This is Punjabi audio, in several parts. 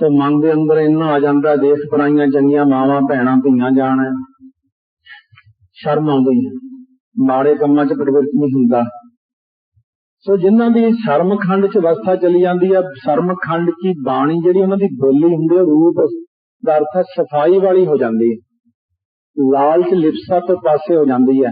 ਤੇ ਮਨ ਦੇ ਅੰਦਰ ਇੰਨਾ ਆ ਜਾਂਦਾ, ਦੇਸ਼ ਪਰਾਈਆਂ ਚੰਗੀਆਂ ਮਾਵਾਂ, ਭੈਣਾਂ, ਧੀਆਂ ਜਾਣ। ਸ਼ਰਮ ਆਉਂਦੀ ਹੈ। ਮਾੜੇ ਕੰਮਾਂ 'ਚ ਪ੍ਰਵਿਰਤ ਨਹੀਂ ਹੁੰਦਾ। ਸੋ ਜਿਨ੍ਹਾਂ ਦੀ ਸ਼ਰਮਖੰਡ 'ਚ ਅਵਸਥਾ ਚਲੀ ਜਾਂਦੀ ਹੈ ਸ਼ਰਮਖੰਡ 'ਚ ਬਾਣੀ ਜਿਹੜੀ ਉਹਨਾਂ ਦੀ ਬੋਲੀ ਹੁੰਦੀ ਹੈ ਰੂਪ ਦਾ ਅਰਥ ਸਫ਼ਾਈ ਵਾਲੀ ਹੋ ਜਾਂਦੀ ਹੈ ਲਾਲਚ ਲਿਪਸਾ ਤੋਂ ਪਾਸੇ ਹੋ ਜਾਂਦੀ ਹੈ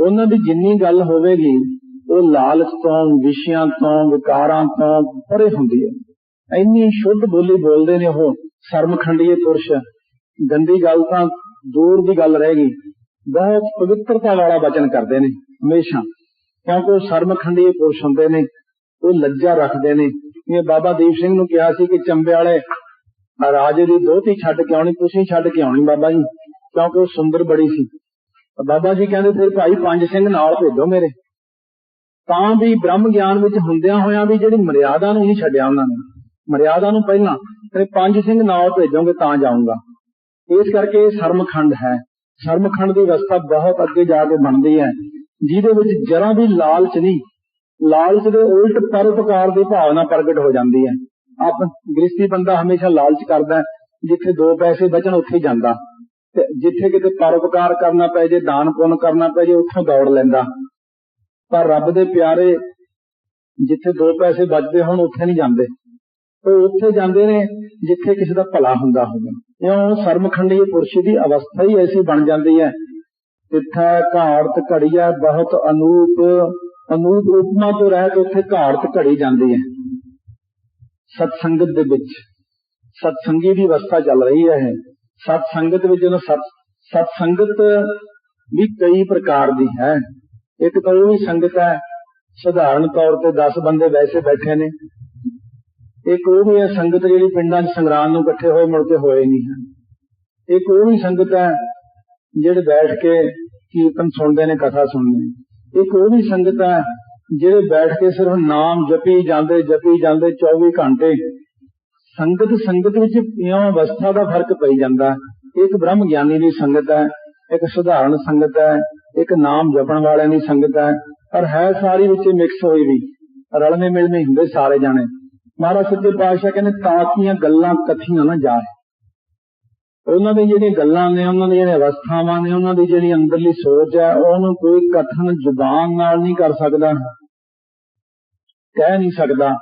ਉਹਨਾਂ ਦੀ ਜਿੰਨੀ ਗੱਲ ਹੋਵੇਗੀ, ਉਹ ਲਾਲਚ ਤੋਂ, ਵਿਸ਼ਿਆਂ ਤੋਂ, ਵਿਕਾਰਾਂ ਤੋਂ ਪਰੇ ਹੁੰਦੀ ਹੈ ਇੰਨੀ ਸ਼ੁੱਧ ਬੋਲੀ ਬੋਲਦੇ ਨੇ ਉਹ ਸ਼ਰਮਖੰਡੀਏ ਪੁਰਸ਼। ਗੰਦੀ ਗੱਲ ਤਾਂ ਦੂਰ ਦੀ ਗੱਲ ਰਹੇਗੀ ਬਹੁਤ ਪਵਿੱਤਰਤਾ ਵਾਲਾ ਬਚਨ ਕਰਦੇ ਨੇ, ਹਮੇਸ਼ਾ। ਕਿਉਂਕਿ ਉਹ ਸ਼ਰਮਖੰਡੀਏ ਪੁਰਸ਼ ਹੁੰਦੇ ਨੇ, ਉਹ ਲੱਜਾ ਰੱਖਦੇ ਨੇ। ਇਹ ਬਾਬਾ ਦੀਪ ਸਿੰਘ ਨੂੰ ਕਿਹਾ ਸੀ ਕਿ ਚੰਬੇ ਵਾਲੇ, ਰਾਜੇ ਦੀ ਦੋਤੀ ਛੱਡ ਕੇ ਆਉਣੀ, ਤੁਸੀਂ ਛੱਡ ਕੇ ਆਉਣੀ ਬਾਬਾ ਜੀ, ਕਿਉਂਕਿ ਉਹ ਸੁੰਦਰ ਬੜੀ ਸੀ। ਬਾਬਾ ਜੀ ਕਹਿੰਦੇ, ਫਿਰ ਭਾਈ ਪੰਜ ਸਿੰਘ ਨਾਲ ਭੇਜੋ ਮੇਰੇ। ਤਾਂ ਵੀ ਬ੍ਰਹਮ ਗਿਆਨ ਵਿੱਚ ਹੁੰਦਿਆਂ ਹੋਇਆਂ ਵੀ ਜਿਹੜੀ ਮਰਿਆਦਾ ਨੂੰ ਨਹੀਂ ਛੱਡਿਆ ਉਹਨਾਂ ਨੇ। ਮਰਿਆਦਾ ਨੂੰ ਪਹਿਲਾਂ ਤੇ ਪੰਜ ਸਿੰਘ ਨਾਲ ਭੇਜੋਗੇ ਤਾਂ ਜਾਊਂਗਾ। ਇਸ ਕਰਕੇ ਇਹ ਸ਼ਰਮਖੰਡ ਹੈ। ਸ਼ਰਮਖੰਡ ਦੀ ਅਵਸਥਾ ਬਹੁਤ ਅੱਗੇ ਜਾ ਕੇ ਬਣਦੀ ਹੈ, ਜਿਹਦੇ ਵਿੱਚ ਜਰਾ ਵੀ ਲਾਲਚ ਨਹੀਂ, ਲਾਲਚ ਦੇ ਉਲਟ ਪਰਉਪਕਾਰ ਦੀ ਭਾਵਨਾ ਪ੍ਰਗਟ ਹੋ ਜਾਂਦੀ ਹੈ। ਆਪ ਗ੍ਰਸਤੀ ਬੰਦਾ ਹਮੇਸ਼ਾ ਲਾਲਚ ਕਰਦਾ ਜਿੱਥੇ ਦੋ ਪੈਸੇ ਬਚਣ ਉੱਥੇ ਜਾਂਦਾ। ਤੇ ਜਿੱਥੇ ਕਿਤੇ ਪਰਉਪਕਾਰ ਕਰਨਾ ਪੈ ਜੇ, ਦਾਨ ਪੁੰਨ ਕਰਨਾ ਪੈ ਜੇ, ਉੱਥੋਂ ਦੌੜ ਲੈਂਦਾ। ਪਰ ਰੱਬ ਦੇ ਪਿਆਰੇ ਜਿੱਥੇ ਦੋ ਪੈਸੇ ਬਚਦੇ ਹੋਣ, ਉੱਥੇ ਨਹੀਂ ਜਾਂਦੇ। ਉਹ ਉੱਥੇ ਜਾਂਦੇ ਨੇ ਜਿੱਥੇ ਕਿਸੇ ਦਾ ਭਲਾ ਹੁੰਦਾ ਹੋਵੇ। ਇਉਂ ਸ਼ਰਮਖੰਡੀ ਪੁਰਸ਼ ਦੀ ਅਵਸਥਾ ਹੀ ਐਸੀ ਬਣ ਜਾਂਦੀ ਹੈ। ਤਿੱਥਾ ਘਾੜਤ ਘੜੀਆ ਬਹੁਤ ਅਨੂਪ ਅਨੂਪ ਉਪਮਾ ਤੋਂ ਰਹਿਤ ਉੱਥੇ ਘਾੜਤ ਘੜੀ ਜਾਂਦੀ ਹੈ। ਸਤਸੰਗਤ ਦੇ ਵਿੱਚ, ਸਤਸੰਗੀ ਦੀ ਅਵਸਥਾ ਚੱਲ ਰਹੀ ਹੈ ਸਤਸੰਗਤ ਵਿੱਚ ਜਦੋਂ ਸਤਸੰਗਤ ਵੀ ਕਈ ਪ੍ਰਕਾਰ ਦੀ ਹੈ। ਇੱਕ ਤਾਂ ਉਹ ਵੀ ਸੰਗਤ ਹੈ, ਸਧਾਰਨ ਤੌਰ ਤੇ 10 ਬੰਦੇ ਵੈਸੇ ਬੈਠੇ ਨੇ। ਇੱਕ ਉਹ ਵੀ ਹੈ ਸੰਗਤ ਜਿਹੜੀ ਪਿੰਡਾਂ 'ਚ ਸੰਗਰਾਮ ਨੂੰ ਇਕੱਠੇ ਹੋਏ ਮੁੜ ਕੇ ਹੋਏ ਨਹੀਂ ਹਨ। ਇੱਕ ਉਹ ਵੀ ਸੰਗਤ ਹੈ ਜਿਹੜੇ ਬੈਠ ਕੇ ਕੀਰਤਨ ਸੁਣਦੇ ਨੇ, ਕਥਾ ਸੁਣਦੇ ਨੇ। ਇੱਕ ਉਹ ਵੀ ਸੰਗਤ ਹੈ ਜਿਹੜੇ ਬੈਠ ਕੇ ਸਿਰਫ ਨਾਮ ਜਪੀ ਜਾਂਦੇ ਜਪੀ ਜਾਂਦੇ 24 ਘੰਟੇ। ਸੰਗਤ ਸੰਗਤ ਵਿੱਚ ਇਉਂ ਅਵਸਥਾ ਦਾ ਫ਼ਰਕ ਪਈ ਜਾਂਦਾ। ਇੱਕ ਬ੍ਰਹਮ ਗਿਆਨੀ ਦੀ ਸੰਗਤ ਹੈ, ਇੱਕ ਸਧਾਰਨ ਸੰਗਤ ਹੈ, ਇੱਕ ਨਾਮ ਜਪਣ ਵਾਲਿਆਂ ਦੀ ਸੰਗਤ ਹੈ। ਪਰ ਹੈ ਸਾਰੀ ਵਿੱਚ ਮਿਕਸ ਹੋਈ ਵੀ। ਰਲਵੇਂ ਮਿਲਵੇਂ ਹੁੰਦੇ ਸਾਰੇ ਜਾਣੇ। ਮਹਾਰਾਜ ਸੱਚੇ ਪਾਤਸ਼ਾਹ ਕਹਿੰਦੇ ਤਾਕੀਆਂ ਗੱਲਾਂ ਕਥੀਆਂ ਨਾ ਜਾਏ ਉਹਨਾਂ ਦੀ ਜਿਹੜੀਆਂ ਗੱਲਾਂ ਨੇ, ਉਹਨਾਂ ਦੀਆਂ ਜਿਹੜੀਆਂ ਅਵਸਥਾਵਾਂ ਨੇ, ਉਹਨਾਂ ਦੀ ਜਿਹੜੀ ਅੰਦਰਲੀ ਸੋਚ ਹੈ, ਉਹਨੂੰ ਕੋਈ ਕਥਨ ਜ਼ੁਬਾਨ ਨਾਲ ਨਹੀਂ ਕਰ ਸਕਦਾ। ਕਹਿ ਨਹੀਂ ਸਕਦਾ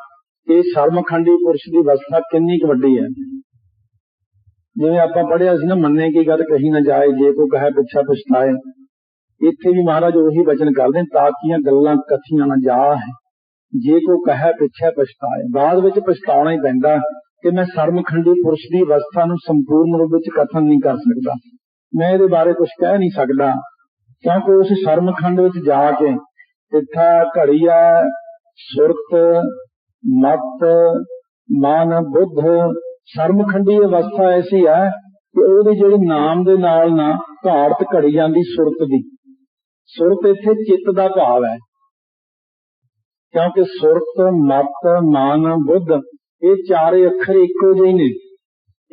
ਕਿ ਸ਼ਰਮਖੰਡੀ ਪੁਰਸ਼ ਦੀ ਅਵਸਥਾ ਕਿੰਨੀ ਕੁ ਵੱਡੀ ਹੈ। ਜਿਵੇਂ ਆਪਾਂ ਪੜਿਆ ਸੀ ਨਾ, ਮੰਨੇ ਕੀ ਗੱਲ ਕਹੀ ਨਾ ਜਾਏ, ਜੇ ਕੋ ਕਹੇ ਪਿੱਛਾ ਪਛਤਾਏ ਇੱਥੇ ਵੀ ਮਹਾਰਾਜ ਉਹੀ ਬਚਨ ਕਰਦੇ ਨੇ ਤਾਕੀਆਂ ਗੱਲਾਂ ਕਥੀਆਂ ਨਾ ਜਾ ਜੇ ਕੋ ਕਹੇ ਪਿੱਛੇ ਪਛਤਾਏ, ਬਾਅਦ ਵਿੱਚ ਪਛਤਾਉਣਾ ਹੀ ਪੈਂਦਾ ਕਿ ਮੈਂ ਸ਼ਰਮਖੰਡੀ ਪੁਰਸ਼ ਦੀ ਅਵਸਥਾ ਨੂੰ ਸੰਪੂਰਨ ਰੂਪ ਵਿੱਚ ਕਥਨ ਨਹੀਂ ਕਰ ਸਕਦਾ। ਮੈਂ ਇਹਦੇ ਬਾਰੇ ਕੁਝ ਕਹਿ ਨਹੀਂ ਸਕਦਾ, ਕਿਉਂਕਿ ਉਸ ਸ਼ਰਮਖੰਡ ਵਿੱਚ ਜਾ ਕੇ ਤਿੱਥਾ ਘੜੀਆ, ਸੁਰਤ, ਮਤ, ਮਨ, ਬੁੱਧ ਸ਼ਰਮਖੰਡੀ ਅਵਸਥਾ ਐਸੀ ਹੈ ਕਿ ਉਹਦੇ ਜਿਹੜੇ ਨਾਮ ਦੇ ਨਾਲ ਨਾ ਘਾੜਤ ਘੜੀ ਜਾਂਦੀ ਸੁਰਤ ਦੀ। ਸੁਰਤ ਇੱਥੇ ਚਿੱਤ ਦਾ ਭਾਵ ਹੈ। ਕਿਉਂਕਿ ਸੁਰਤ, ਮਤ, ਮਾਨ, ਬੁੱਧ, ਇਹ ਚਾਰੇ ਅੱਖਰ ਇੱਕੋ ਜਿਹੇ ਨੇ।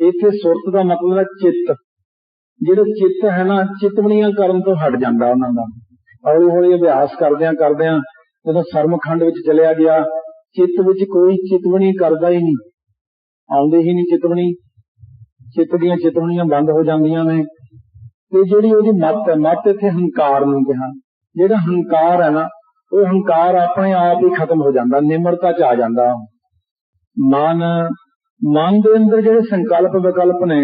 ਇੱਥੇ ਸੁਰਤ ਦਾ ਮਤਲਬ ਹੈ ਚਿੱਤ। ਜਿਹੜਾ ਚਿੱਤ ਹੈ ਨਾ, ਚਿਤਵਣੀਆਂ ਕਰਨ ਤੋਂ ਹਟ ਜਾਂਦਾ ਉਹਨਾਂ ਦਾ। ਹੌਲੀ ਹੌਲੀ ਅਭਿਆਸ ਕਰਦਿਆਂ ਕਰਦਿਆਂ ਜਦੋਂ ਸਰਮਖੰਡ ਵਿੱਚ ਚਲਿਆ ਗਿਆ, ਚਿੱਤ ਵਿੱਚ ਕੋਈ ਚਿਤਵਣੀ ਕਰਦਾ ਹੀ ਨਹੀਂ। ਆਉਂਦੇ ਹੀ ਨਹੀਂ ਚਿਤਵਣੀ। ਚਿੱਤ ਦੀਆਂ ਚਿਤਵਣੀਆਂ ਬੰਦ ਹੋ ਜਾਂਦੀਆਂ ਨੇ। ਤੇ ਜਿਹੜੀ ਉਹਦੀ ਮੱਤ ਹੈ, ਮੱਤ ਇੱਥੇ ਹੰਕਾਰ ਨੂੰ ਕਿਹਾ। ਜਿਹੜਾ ਹੰਕਾਰ ਹੈ ਨਾ ਉਹ ਹੰਕਾਰ ਆਪਣੇ ਆਪ ਹੀ ਖਤਮ ਹੋ ਜਾਂਦਾ, ਨਿਮਰਤਾ ਚ ਆ ਜਾਂਦਾ। ਮਨ ਮਨ ਦੇ ਅੰਦਰ ਜਿਹੜੇ ਸੰਕਲਪ ਵਿਕਲਪ ਨੇ,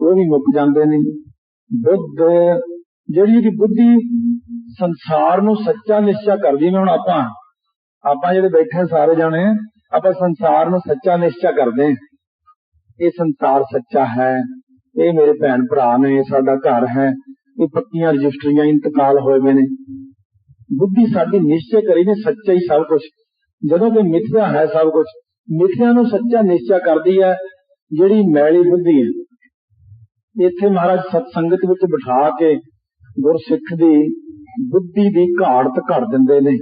ਉਹ ਵੀ ਮੁੱਕ ਜਾਂਦੇ ਨੇ। ਬੁੱਧ, ਜਿਹੜੀ ਦੀ ਬੁੱਧੀ ਸੰਸਾਰ ਨੂੰ ਸੱਚਾ ਨਿਸ਼ਚਾ ਕਰਦੀ ਮੈਂ ਹੁਣ ਆਪਾਂ ਆਪਾਂ ਜਿਹੜੇ ਬੈਠੇ ਸਾਰੇ ਜਾਣੇ, ਆਪਾਂ ਸੰਸਾਰ ਨੂੰ ਸੱਚਾ ਨਿਸ਼ਚਾ ਕਰਦੇ ਇਹ ਸੰਸਾਰ ਸੱਚਾ ਹੈ, ਇਹ ਮੇਰੇ ਭੈਣ ਭਰਾ ਨੇ, ਸਾਡਾ ਘਰ ਹੈ, ਇਹ ਪੱਕੀਆਂ ਰਜਿਸਟਰੀਆਂ ਇੰਤਕਾਲ ਹੋਏ ਹੋਏ ਨੇ। ਬੁੱਧੀ ਸਾਡੀ ਨਿਸ਼ਚੈ ਕਰੀ ਨੇ ਸੱਚਾ ਹੀ ਸਭ ਕੁਝ ਜਦੋਂ ਕਿ ਮਿੱਥਿਆ ਹੈ ਸਭ ਕੁਝ ਮਿੱਥਿਆ ਨੂੰ ਸੱਚਾ ਨਿਸ਼ਚੈ ਕਰਦੀ ਹੈ, ਜਿਹੜੀ ਮੈਲੀ ਬੁੱਧੀ ਹੈ। ਇੱਥੇ ਮਹਾਰਾਜ ਸਤਸੰਗਤ ਵਿੱਚ ਬਿਠਾ ਕੇ ਗੁਰਸਿੱਖ ਦੀ ਬੁੱਧੀ ਦੀ ਘਾੜਤ ਘੜ ਦਿੰਦੇ ਨੇ